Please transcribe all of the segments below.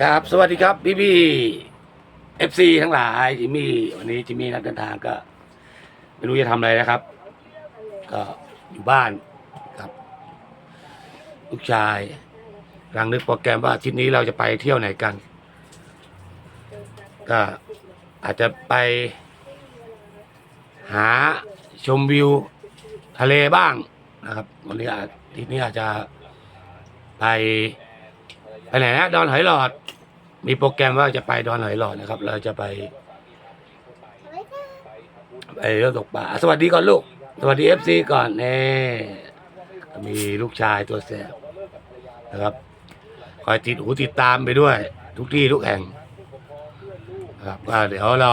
ครับ สวัสดีครับพี่พี่เอฟซีทั้งหลายจิมมี่วันนี้จิมมี่นักเดินทางก็ไม่รู้จะทำอะไรนะครับ ก็อยู่บ้านครับลูกชายกำลังนึกโปรแกรมว่าอาทิตย์นี้เราจะไปเที่ยวไหนกัน ก็อาจจะไป หาชมวิวทะเลบ้างนะครับ วันนี้อาทิตย์นี้อาจจะไป ไปไหนนะดอนหอยหลอด มีโปรแกรมว่าจะไปดอนหอยหลอดนะครับ เราจะไปไปเรื่องตกปลาสวัสดีก่อนลูก สวัสดีเอฟซีก่อนเน่มีลูกชายตัวแสบนะครับคอยติดหูติดตามไปด้วย ทุกที่ทุกแห่งนะครับก็เดี๋ยวเรา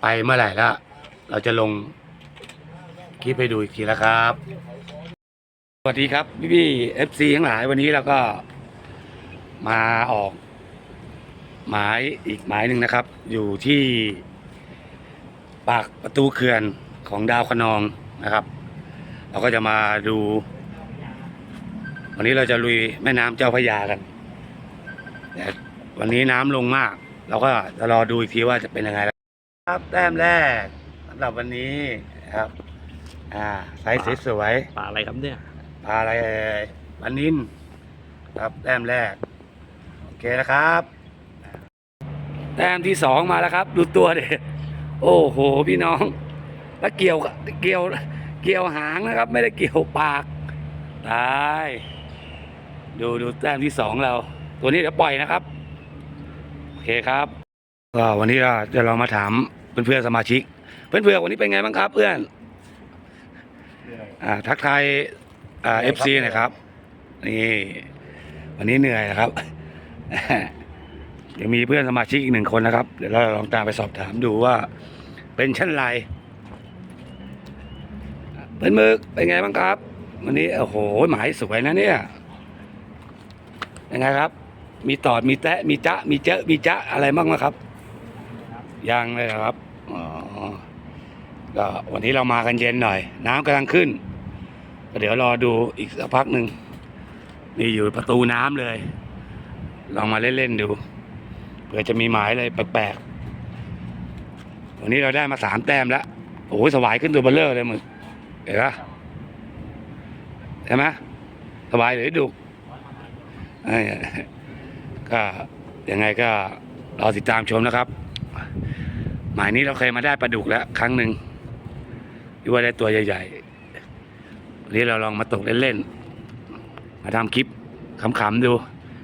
ไปเมื่อไหร่ละเราจะลงคลิปให้ดูอีกทีแล้วครับ สวัสดีครับพี่พี่เอฟซีทั้งหลายวันนี้เราก็ มาออก หมายอีกหมายหนึ่งนะครับ อยู่ที่ปากประตูเขื่อนของดาวคะนองนะครับ เราก็จะมาดู วันนี้เราจะลุยแม่น้ำเจ้าพระยากันแต่วันนี้น้ำลงมาก เราก็จะรอดูอีกทีว่าจะเป็นยังไงครับแต้มแรกสำหรับวันนี้นะครับ อ่าไซส์สวยๆปลาอะไรครับเนี่ยปลาอะไรเอ่ยปลานินครับแต้มแรกโอ เคนะครับแต้มที่สองมาแล้วครับ ดูตัวเด็โอ้โห พี่น้อง แล้วเกี่ยวเกี่ยวเกี่ยวหางนะครับ ไม่ได้เกี่ยวปาก ตาย ดูดูแต้มที่สองเรา ตัวนี้เดี๋ยวปล่อยนะครับ โอเคครับ ก็วันนี้เราจะลองมาถามเพื่อนๆสมาชิก เพื่อนๆวันนี้เป็นไงบ้างครับ เพื่อนอ่าทักทายอ่าเอฟซีหนะครับ นี่ วันนี้เหนื่อยนะครับเดี๋ ยวมีเพื่อนสมาชิกอีกหนึ่งคนนะครับ เดี๋ยวเราลองตามไปสอบถามดูว่า เป็นเช่นไรเพื่อนมึกเป็นไงบ้างครับ วันนี้โอ้โหหมายสวยนะเนี่ยยังไงครับ มีตอดมีแตะมีจ๊ะมีเจอะมีจ๊ะอะไรบ้างไหมครับยังเลยครับอ๋อก็วันนี้เรามากันเย็นหน่อย น้ำกำลังขึ้นก็เดี๋ยวรอดูอีกสักพักหนึ่งนี่อยู่ประตูน้ำเลย ลองมาเล่นๆดูเผื่อจะมีหมายอะไรแปลกๆ วันนี้เราได้มาสามแต้มแล้ว โอ้ยสวายขึ้นตัวเบลเลอร์เลยมึง เห็นปะใช่ไหมสบายหรือดุเอ้ยก็ยังไงก็รอติดตามชมนะครับ หมายนี้เราเคยมาได้ปลาดุกแล้ว ครั้งหนึ่งที่ว่าได้ตัวใหญ่ๆวันนี้เราลองมาตกเล่นๆ มาทำคลิปขำๆดู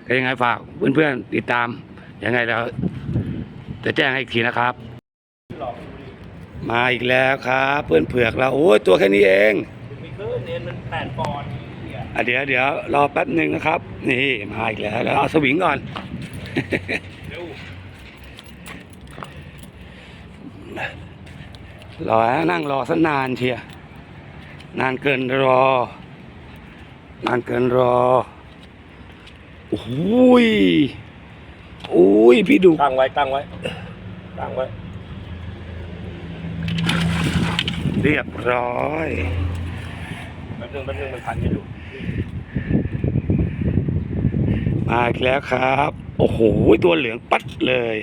ก็ยังไงฝากเพื่อนๆติดตามยังไงเราจะแจ้งให้อีกทีนะครับ มาอีกแล้วครับเพื่อนเผือกเราโอ้ยตัวแค่นี้เองมีคลื่นเอ็นมันแปดปอนด์อะเดี๋ยวเดี๋ยวรอแป๊บหนึ่งนะครับ นี่มาอีกแล้วแล้วเอาสวิงก่อนเร็วรอนะนั่งรอสักนานเชียร์นานเกินรอ นานเกินรอ โอ้โหยโอ้ยพี่ดุตั้งไว้ตั้งไว้ตั้งไว้ เรียบร้อยแป๊บนึงแป๊บนึงมันพันกันอยู่มาอีกแล้วครับ โอ้โหตัวเหลืองปัดเลย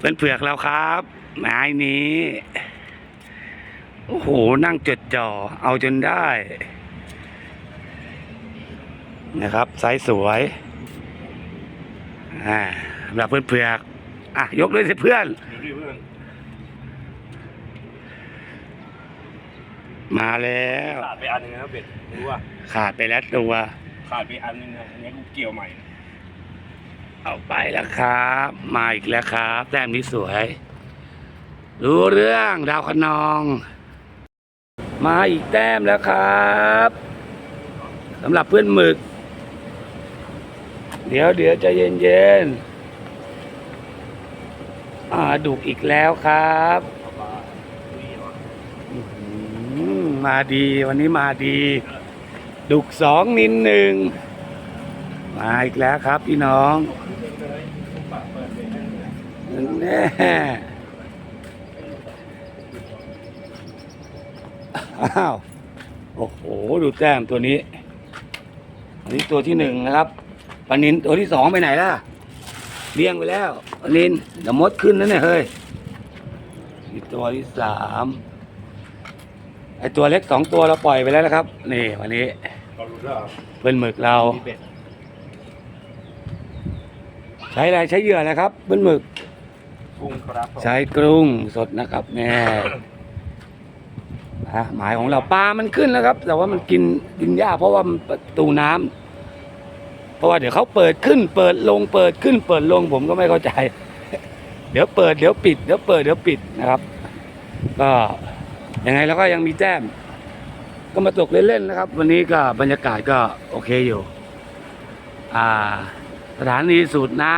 เป็นเผือกแล้วครับไม้นี้ โอ้โห นั่งจดจ่อ เอาจนได้ นะครับไซส์สวยอ่าสำหรับเพื่อนเผือกอะยกด้วยสิเพื่อนเดี๋ยวดิเพื่อนมาแล้วขาดไปอันหนึงนะเบ็ดรู้ว่าขาดไปแล้วตัวขาดไปอันหนึงนะอันนี้กูเกี่ยวใหม่นะเอาไปแล้วครับ มาอีกแล้วครับแต้มนี้สวย รู้เรื่องดาวคะนอง มาอีกแต้มแล้วครับสำหรับเพื่อนหมึก เดี๋ยวเดี๋ยวใจะเย็นเย็นๆอ่าดุกอีกแล้วครับมมาดีวันนี้มาดี ดุกสองนินหนึ่งมาอีกแล้วครับพี่น้องแน่อ้าว โอ้โห ดูแต้มตัวนี้ อันนี้ตัวที่หนึ่งนะครับ ปลานินตัวที่สองไปไหนล่ะเลี้ยงไปแล้วปลานินเดี๋ยวมดขึ้นนะเนี่ยเฮ้ยนี่ตัวที่สามไอตัวเล็กสองตัวเราปล่อยไปแล้วนะครับ นี่วันนี้เรารู้แล้วเพื่อนหมึกเรา มีเบ็ดใช้อะไรใช้เหยื่ออะไรครับเพื่อนหมึก กุ้งครับผมใช้กรุ้งสดนะครับแม่ฮะหมายของเราปลามันขึ้นแล้วครับ แต่ว่ามันกินกินยากเพราะว่ามันประตูน้ำ เพราะว่าเดี๋ยวเขาเปิดขึ้นเปิดลงเปิดขึ้นเปิดลงผมก็ไม่เข้าใจ เดี๋ยวเปิดเดี๋ยวปิดเดี๋ยวเปิดเดี๋ยวปิดนะครับ ก็ยังไงเราก็ยังมีแต้ม ก็มาตกเล่นๆนะครับ วันนี้ก็บรรยากาศก็โอเคอยู่ อ่า สถานีสูบน้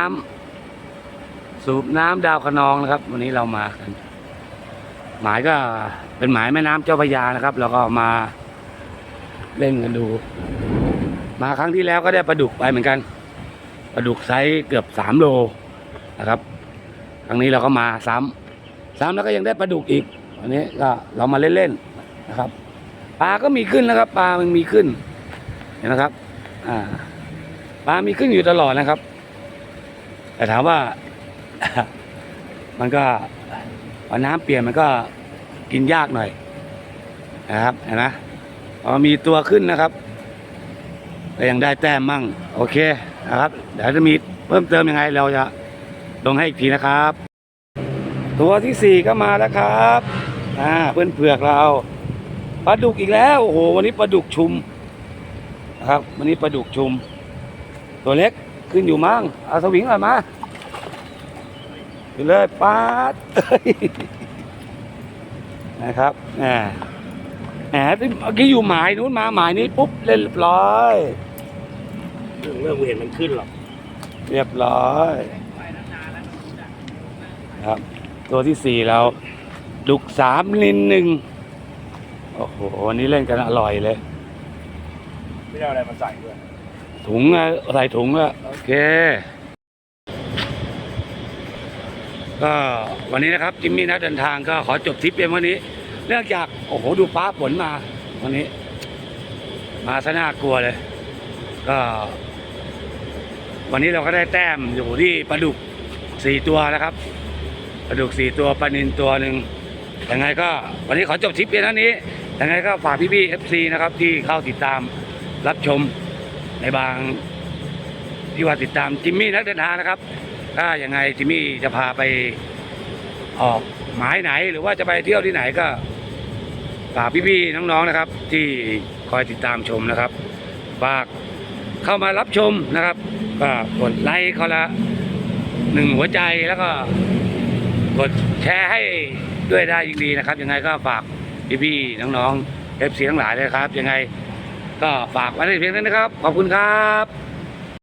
ำสูบน้ำดาวคะนองนะครับ วันนี้เรามากัน หมายก็เป็นหมายแม่น้ำเจ้าพระยานะครับเราก็มาเล่นกันดู มาครั้งที่แล้วก็ได้ปลาดุกไปเหมือนกันปลาดุกไซส์เกือบสามโลนะครับ ครั้งนี้เราก็มาซ้ำซ้ำแล้วก็ยังได้ปลาดุกอีกวันนี้ก็เรามาเล่นๆนะครับปลาก็มีขึ้นนะครับปลามันมีขึ้น เห็นไหมครับอ่าปลามีขึ้นอยู่ตลอดนะครับ แต่ถามว่า มันก็พอน้ำเปลี่ยนมันก็กินยากหน่อยนะครับเห็นไหมพอมีตัวขึ้นนะครับ ก็ยังได้แต้มมั่ง โอเคนะครับเดี๋ยวจะมีเพิ่มเติมยังไงเราจะลงให้อีกทีนะครับ ตัวที่สี่ก็มาแล้วครับอ่าเพื่อนเผือกเราปลาดุกอีกแล้วโอ้โหวันนี้ปลาดุกชุมนะครับ วันนี้ปลาดุกชุม ตัวเล็กขึ้นอยู่มั้งเอาสวิงหน่อยมาขึ้นเลยปาดนะครับแหมแหมที่เมื่อกี้อยู่หมายนู้นมาหมายนี้ปุ๊บเล่นเรียบร้อย เรื่องเรื่องกูเห็นมันขึ้นหรอกเรียบร้อย ครับ ตัวที่สี่เราดุกสามลินหนึ่งโอ้โหวันนี้เล่นกันอร่อยเลย ไม่ได้เอาอะไรมาใส่ด้วย ถุงอะใส่ถุงอะโอเค ก็วันนี้นะครับ จิมมี่นักเดินทางก็ขอจบทริปเพียงวันนี้ เนื่องจาก โอ้โห ดูฟ้าฝนมา วันนี้ มาซะน่ากลัวเลย ก็ วันนี้เราก็ได้แต้มอยู่ที่ปลาดุกสี่ตัวนะครับปลาดุกสี่ตัวปลานินตัวหนึ่งยังไงก็วันนี้ขอจบทริปเพียงเท่านี้ยังไงก็ฝากพี่ๆเอฟซีนะครับที่เข้าติดตามรับชมในบางที่ว่าติดตามจิมมี่นักเดินทางนะครับ ถ้ายังไงจิมมี่จะพาไปออกหมายไหนหรือว่าจะไปเที่ยวที่ไหนก็ฝากพี่ๆน้องๆนะครับ ที่คอยติดตามชมนะครับฝากเข้ามารับชมนะครับ ก็กดไลค์เขาละหนึ่งหัวใจแล้วก็ กดแชร์ให้ด้วยได้ยิ่งดีนะครับ ยังไงก็ฝากพี่ๆน้องๆเอฟซีทั้งหลายเลยครับ ยังไง ก็ฝากไว้ในเพียงนั้นนะครับ ขอบคุณครับ